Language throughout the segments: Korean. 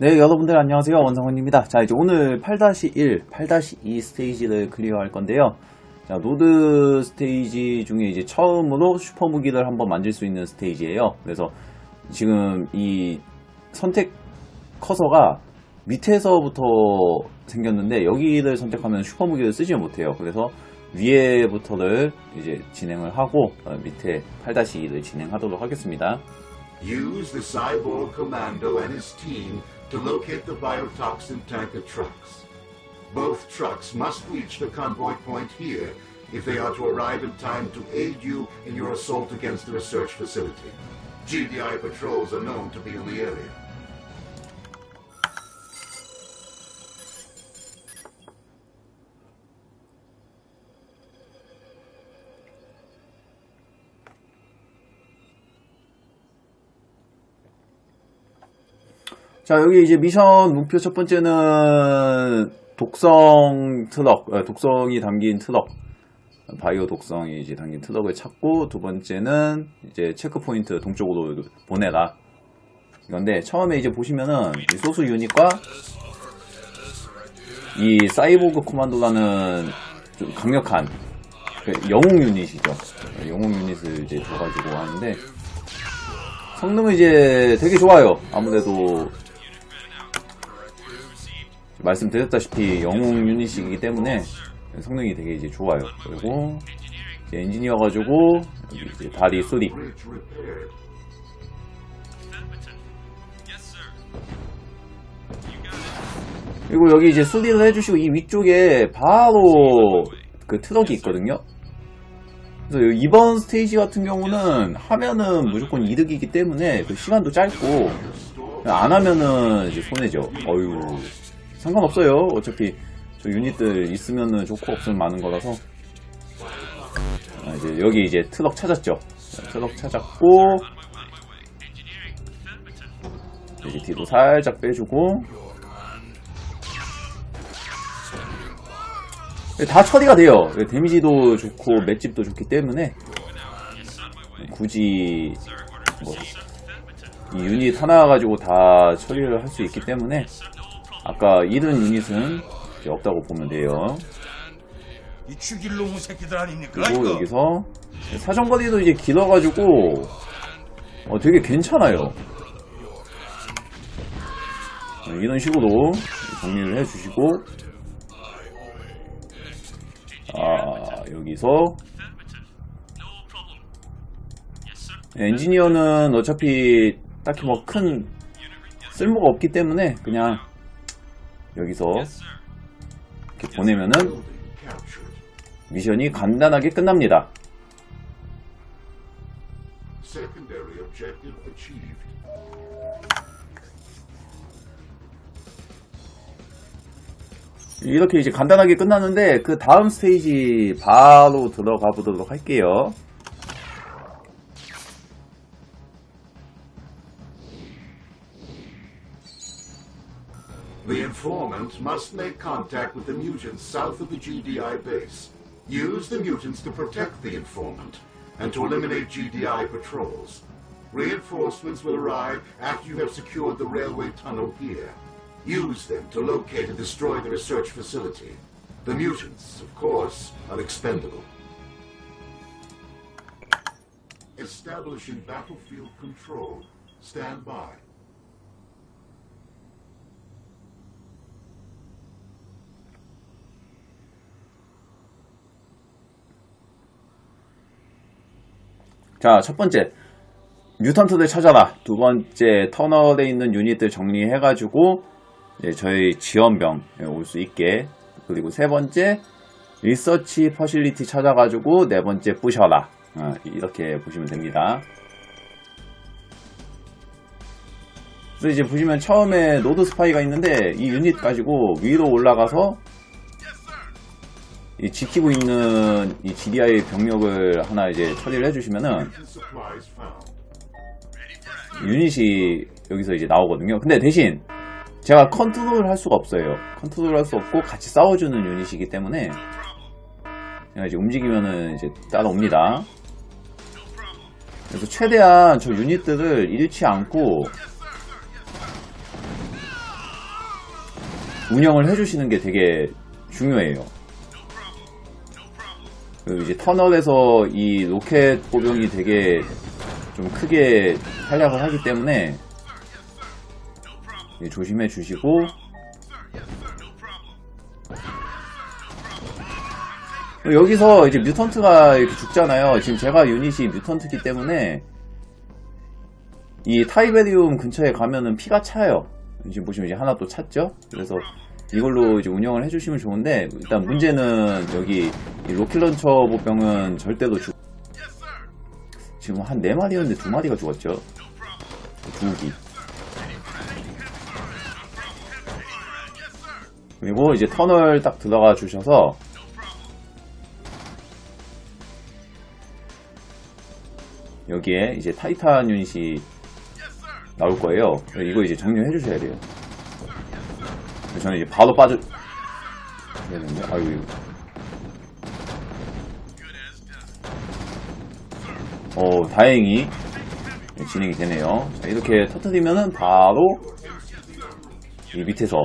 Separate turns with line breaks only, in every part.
네, 여러분들 안녕하세요. 원성원입니다. 자, 이제 오늘 8-1, 8-2 스테이지를 클리어할 건데요. 자, 노드 스테이지 중에 이제 처음으로 슈퍼 무기를 한번 만들 수 있는 스테이지예요. 그래서 지금 이 선택 커서가 밑에서부터 생겼는데 여기를 선택하면 슈퍼 무기를 쓰지 못해요. 그래서 위에부터를 이제 진행을 하고 어, 밑에 8-2를 진행하도록 하겠습니다.
Use the cyborg commando and his team to locate the biotoxin tanker trucks. Both trucks must reach the convoy point here if they are to arrive in time to aid you in your assault against the research facility. GDI patrols are known to be in the area.
자, 여기 이제 미션 목표 첫 번째는 독성 트럭, 어, 독성이 담긴 트럭, 바이오 독성이 이제 담긴 트럭을 찾고, 두 번째는 이제 체크포인트 동쪽으로 보내라. 이건데, 처음에 이제 보시면은 이 소수 유닛과 이 사이보그 코만도라는 좀 강력한 그 영웅 유닛이죠. 영웅 유닛을 이제 줘가지고 하는데, 성능은 이제 되게 좋아요. 아무래도 말씀드렸다시피 영웅 유닛이기 때문에 성능이 되게 이제 좋아요. 그리고 이제 엔지니어 가지고 여기 이제 다리
repaired.
그리고 여기 이제 수리를 해주시고 이 위쪽에 바로 그 트럭이 있거든요. 그래서 이번 스테이지 같은 경우는 하면은 무조건 이득이기 때문에 그 시간도 짧고 안 하면은 이제 손해죠. 어유 상관없어요. 어차피 저 유닛들 있으면은 좋고 없으면 많은 거라서. 아, 이제 여기 이제 트럭 찾았죠. 자, 트럭 찾았고 여기 뒤로 살짝 빼주고 다 처리가 돼요. 데미지도 좋고 맷집도 좋기 때문에 굳이 뭐 이 유닛 하나 가지고 다 처리를 할 수 있기 때문에 아까 잃은 유닛은 이제 없다고 보면 돼요.
이 죽일 놈의 새끼들 아닙니까?
그리고
이거?
여기서 사정거리도 이제 길어가지고 어, 되게 괜찮아요. 네, 이런 식으로 정리를 해주시고 아 여기서 네, 엔지니어는 어차피 딱히 뭐 큰 쓸모가 없기 때문에 그냥 여기서 이렇게 보내면은. 미션이 간단하게 끝납니다. 이렇게 이제 간단하게 끝났는데 그 다음 스테이지 바로 들어가 보도록 할게요.
Must make contact with the mutants south of the GDI base. Use the mutants to protect the informant and to eliminate GDI patrols. Reinforcements will arrive after you have secured the railway tunnel here. Use them to locate and destroy the research facility. The mutants, of course, are expendable. Establishing battlefield control. Stand by.
자, 첫 번째. 뮤턴트들 찾아라. 두 번째, 터널에 있는 유닛들 정리해가지고, 이제 저희 지원병 올 수 있게. 그리고 세 번째, 리서치 퍼실리티 찾아가지고, 네 번째, 부셔라. 어, 이렇게 보시면 됩니다. 그래서 이제 보시면 처음에 노드 스파이가 있는데, 이 유닛 가지고 위로 올라가서, 이 지키고 있는 이 GDI 병력을 하나 이제 처리를 해주시면은. 유닛이 여기서 이제 나오거든요. 근데 대신 제가 컨트롤을 할 수가 없어요. 컨트롤 할 수 없고 같이 싸워주는 유닛이기 때문에 제가 이제 움직이면은 이제 따라옵니다. 그래서 최대한 저 유닛들을 잃지 않고 운영을 해주시는 게 되게 중요해요. 그리고 이제 터널에서 이 로켓 보병이 되게 좀 크게 활약을 하기 때문에 예, 조심해 주시고 여기서 이제 뮤턴트가 이렇게 죽잖아요. 지금 제가 유닛이 뮤턴트기 때문에 이 타이베리움 근처에 가면은 피가 차요. 지금 보시면 이제 하나 또 찼죠? 그래서 이걸로 이제 운영을 해주시면 좋은데 일단 문제는 여기 이 로켓런처 보병은 절대로 죽 지금 한 4마리였는데 2마리가 죽었죠. 2기. 그리고 이제 터널 딱 들어가 주셔서 여기에 이제 타이탄 유닛이 나올 거예요. 이거 이제 정리해 주셔야 돼요. 저는 이제 바로 빠져 되는데 아유 이거. 어 다행히 진행이 되네요. 자, 이렇게 터트리면은 바로 이 밑에서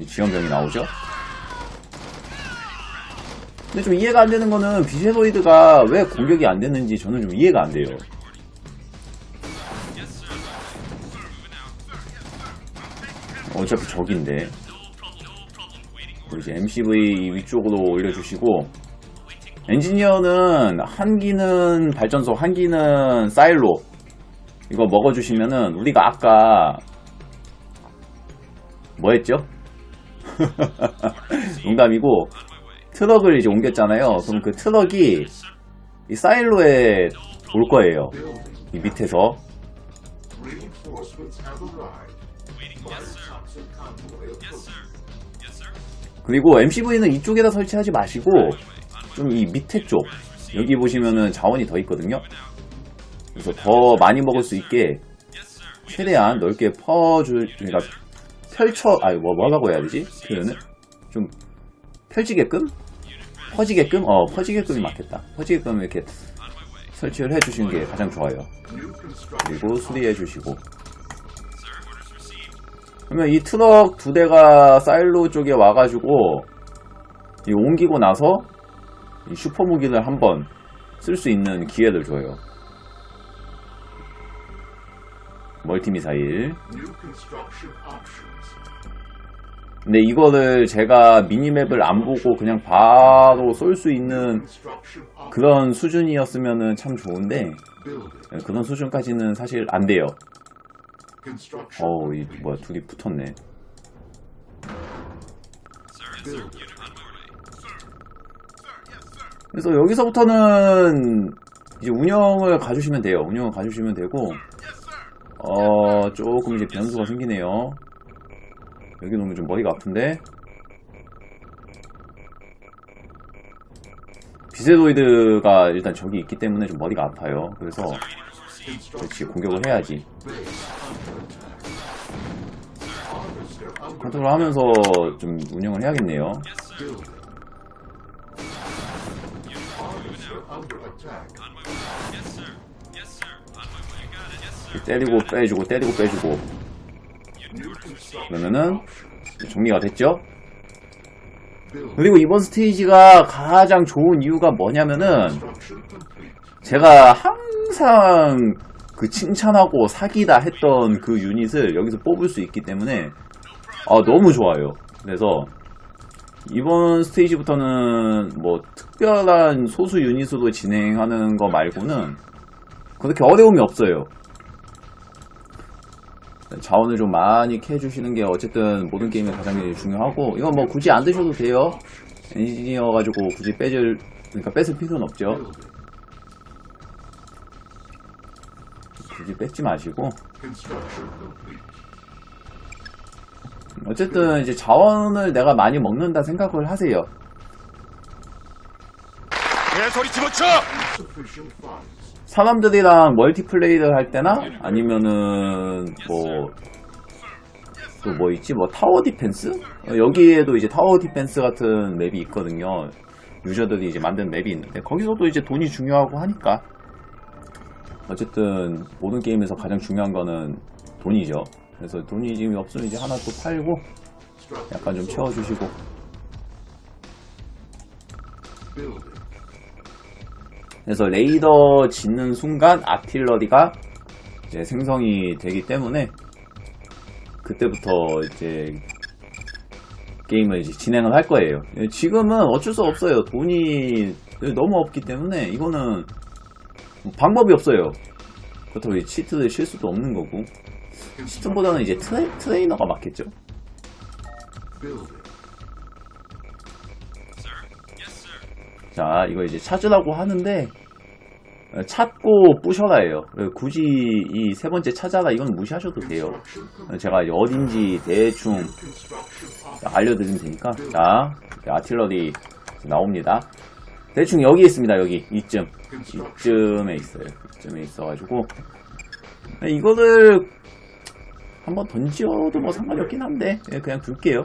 이 지원병이 나오죠. 근데 좀 이해가 안 되는 거는 비쉐로이드가 왜 공격이 안 됐는지 저는 좀 이해가 안 돼요. 어차피 적인데. 이제 MCV 위쪽으로 올려주시고, 엔지니어는 한 기는 발전소, 한 기는 사일로, 이거 먹어주시면은, 우리가 아까, 뭐 했죠? 농담이고, 트럭을 이제 옮겼잖아요. 그럼 그 트럭이 이 사일로에 올 거예요. 이 밑에서. 그리고 MCV는 이쪽에다 설치하지 마시고 좀 이 밑에 쪽 여기 보시면은 자원이 더 있거든요. 그래서 더 많이 먹을 수 있게 최대한 넓게 퍼줄 그러니까 펼쳐 아니 뭐 뭐라고 해야 되지 표현을 좀 펼치게끔 퍼지게끔 어 퍼지게끔이 맞겠다. 퍼지게끔 이렇게 설치를 해주시는 게 가장 좋아요. 그리고 수리해 주시고 그러면 이 트럭 두 대가 사일로 쪽에 와가지고 이 옮기고 나서 이 슈퍼 무기를 한번 쓸 수 있는 기회를 줘요. 멀티 미사일. 근데 이거를 제가 미니맵을 안 보고 그냥 바로 쏠 수 있는 그런 수준이었으면 참 좋은데
building.
그런 수준까지는 사실 안 돼요. 어우, 이 뭐야 둘이 붙었네.
building.
그래서 여기서부터는 이제 운영을 가주시면 돼요. 운영을 가주시면 되고, 어, 조금 이제 변수가 생기네요. 여기 놓으면 좀 머리가 아픈데? 비세도이드가 일단 저기 있기 때문에 좀 머리가 아파요. 그래서, 그렇지, 공격을 해야지. 컨트롤 하면서 좀 운영을 해야겠네요. 때리고 빼주고, 때리고 빼주고. 그러면은. 정리가 됐죠? 그리고 이번 스테이지가 가장 좋은 이유가 뭐냐면은. 제가 항상 그 칭찬하고 사기다 했던 그 유닛을 여기서 뽑을 수 있기 때문에 아 너무 좋아요. 그래서 이번 스테이지부터는 뭐 특별한 소수 유닛으로 진행하는 거 말고는 그렇게 어려움이 없어요. 자원을 좀 많이 캐주시는 게 어쨌든 모든 게임에 가장 중요하고 이건 뭐 굳이 안 드셔도 돼요. 엔지니어 가지고 굳이 빼줄 그러니까 뺏을 필요는 없죠. 굳이 뺏지 마시고. 어쨌든 이제 자원을 내가 많이 먹는다 생각을 하세요.
개소리 집어쳐!
사람들이랑 멀티플레이를 할 때나 아니면은 뭐 또 뭐 있지 뭐 타워 디펜스 어, 여기에도 이제 타워 디펜스 같은 맵이 있거든요. 유저들이 이제 만든 맵이 있는데 거기서도 이제 돈이 중요하고 하니까 어쨌든 모든 게임에서 가장 중요한 거는 돈이죠. 그래서 돈이 지금 없으면 이제 하나 또 팔고 약간 좀 채워주시고. 그래서 레이더 짓는 순간 아틸러리가 이제 생성이 되기 때문에 그때부터 이제 게임을 이제 진행을 할 거예요. 지금은 어쩔 수 없어요. 돈이 너무 없기 때문에 이거는 방법이 없어요. 그렇다고 이 치트를 칠 수도 없는 거고 치트보다는 이제 트레, 트레이너가 맞겠죠. 자, 이거 이제 찾으라고 하는데 어, 찾고 부셔라예요. 굳이 이 세 번째 찾아라 이건 무시하셔도 돼요. 어, 제가 이제 어딘지 대충 알려드리면 되니까 자, 아틸러리 나옵니다. 대충 여기 있습니다. 여기. 이쯤. 이쯤에 있어요. 이쯤에 있어가지고. 이거를 한번 던지어도 뭐 상관이 없긴 한데 예, 그냥 둘게요.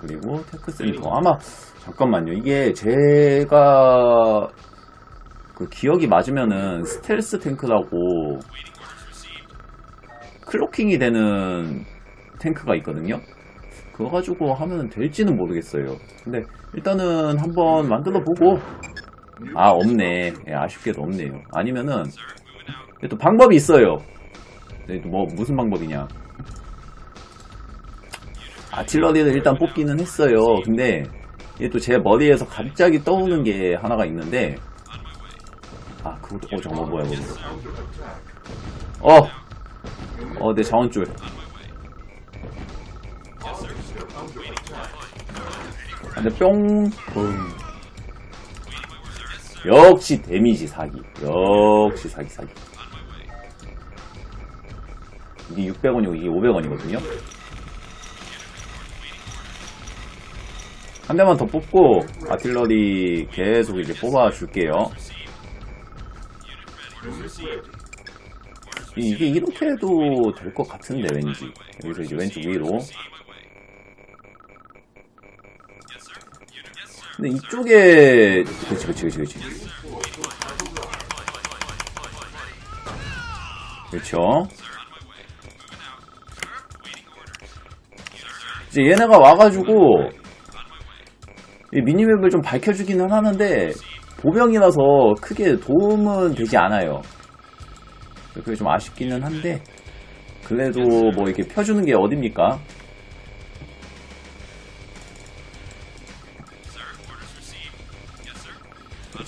그리고 테크 센터 아마 잠깐만요. 이게 제가 그 기억이 맞으면은 스텔스 탱크라고 클로킹이 되는 탱크가 있거든요. 그거 가지고 하면 될지는 모르겠어요. 근데 일단은 한번 만들어 보고. 아 없네. 예, 아쉽게도 없네요. 아니면은 또 방법이 있어요. 네, 뭐 무슨 방법이냐. 아틸러리를 일단 뽑기는 했어요. 근데 이게 또 제 머리에서 갑자기 떠오는 게 하나가 있는데. 아 그거 어 잠깐만 뭐야 이거. 어! 어내 자원줄 근데 뿅. 붕. 역시 데미지 사기. 역시 사기 사기. 이게 600원이고 이게 500원이거든요? 한 대만 더 뽑고 아틸러리 계속 이제 뽑아줄게요. 이- 이게 이렇게 해도 될 것 같은데 왠지. 여기서 이제 왼쪽 위로 근데 이쪽에 그치 그치 그치 그치 그렇죠 이제 얘네가 와가지고 이 미니맵을 좀 밝혀주기는 하는데 보병이라서 크게 도움은 되지 않아요. 그게 좀 아쉽기는 한데 그래도 뭐 이렇게 펴주는 게 어딥니까?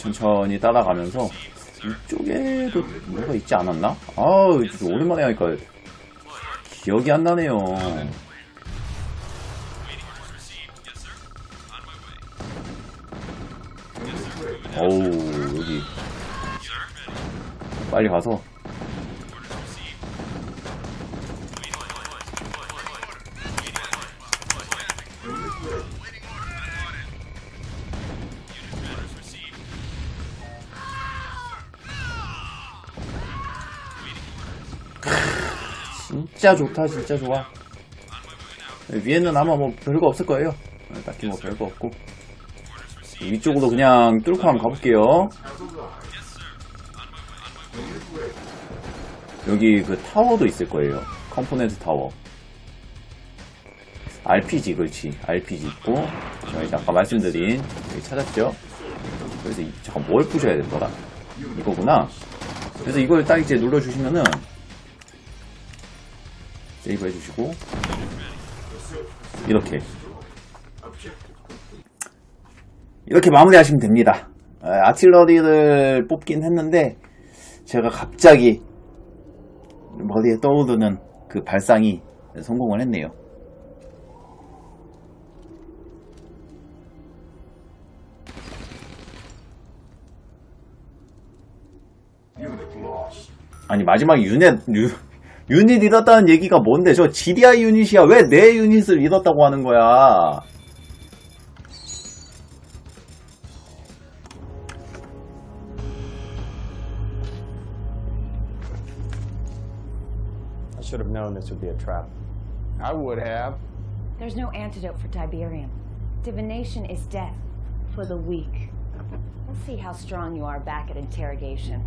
천천히 따라가면서 이쪽에도 뭐가 있지 않았나? 아우 오랜만에 하니까 기억이 안 나네요. 어우 여기 빨리 가서 진짜 좋다 진짜 좋아 위에는 아마 뭐 별거 없을 거예요 딱히 뭐 별거 없고 위쪽으로 그냥 뚫고 한번 가볼게요. 여기 그 타워도 있을 거예요. 컴포넨트 타워. RPG, 그렇지. RPG 있고. 자, 이제 아까 말씀드린, 여기 찾았죠? 그래서 이, 잠깐 뭘 부셔야 되더라? 이거구나. 그래서 이걸 딱 이제 눌러주시면은, 세이브 해주시고, 이렇게. 이렇게 마무리하시면 됩니다. 아, 아틸러리를 뽑긴 했는데 제가 갑자기 머리에 떠오르는 그 발상이 성공을 했네요. 아니 마지막에 유닛 유, 유닛 잃었다는 얘기가 뭔데 저 GDI 유닛이야 왜 내 유닛을 잃었다고 하는 거야
I should have known this would be a trap.
I would have.
There's no antidote for Tiberium. Divination is death for the weak. We'll see how strong you are back at interrogation.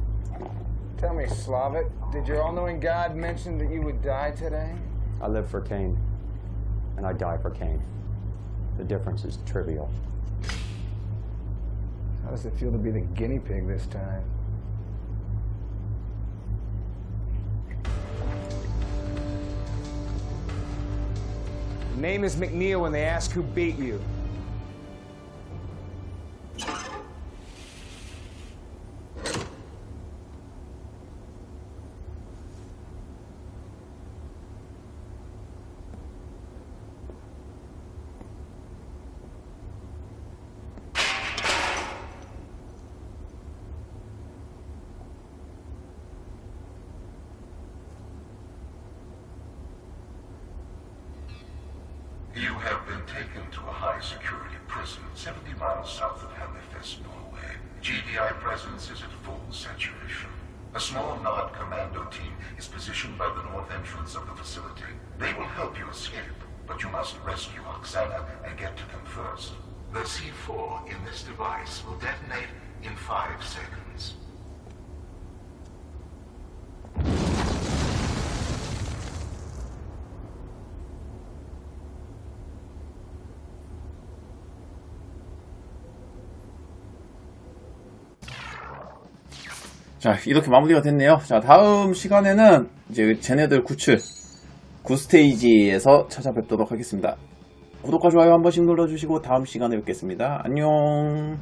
Tell me, Slavik, did your all-knowing God mention that you would die today?
I live for Cain, and I die for Cain. The difference is trivial.
How does it feel to be the guinea pig this time? Name is McNeil when they ask who beat you.
You have been taken to a high-security prison 70 miles south of Hammerfest, Norway. GDI presence is at full saturation. A small Nod commando team is positioned by the north entrance of the facility. They will help you escape, but you must rescue Oksana and get to them first. The C4 in this device will detonate in five seconds.
자, 이렇게 마무리가 됐네요. 자, 다음 시간에는 이제 쟤네들 구출 9스테이지에서 찾아뵙도록 하겠습니다. 구독과 좋아요 한 번씩 눌러주시고 다음 시간에 뵙겠습니다. 안녕.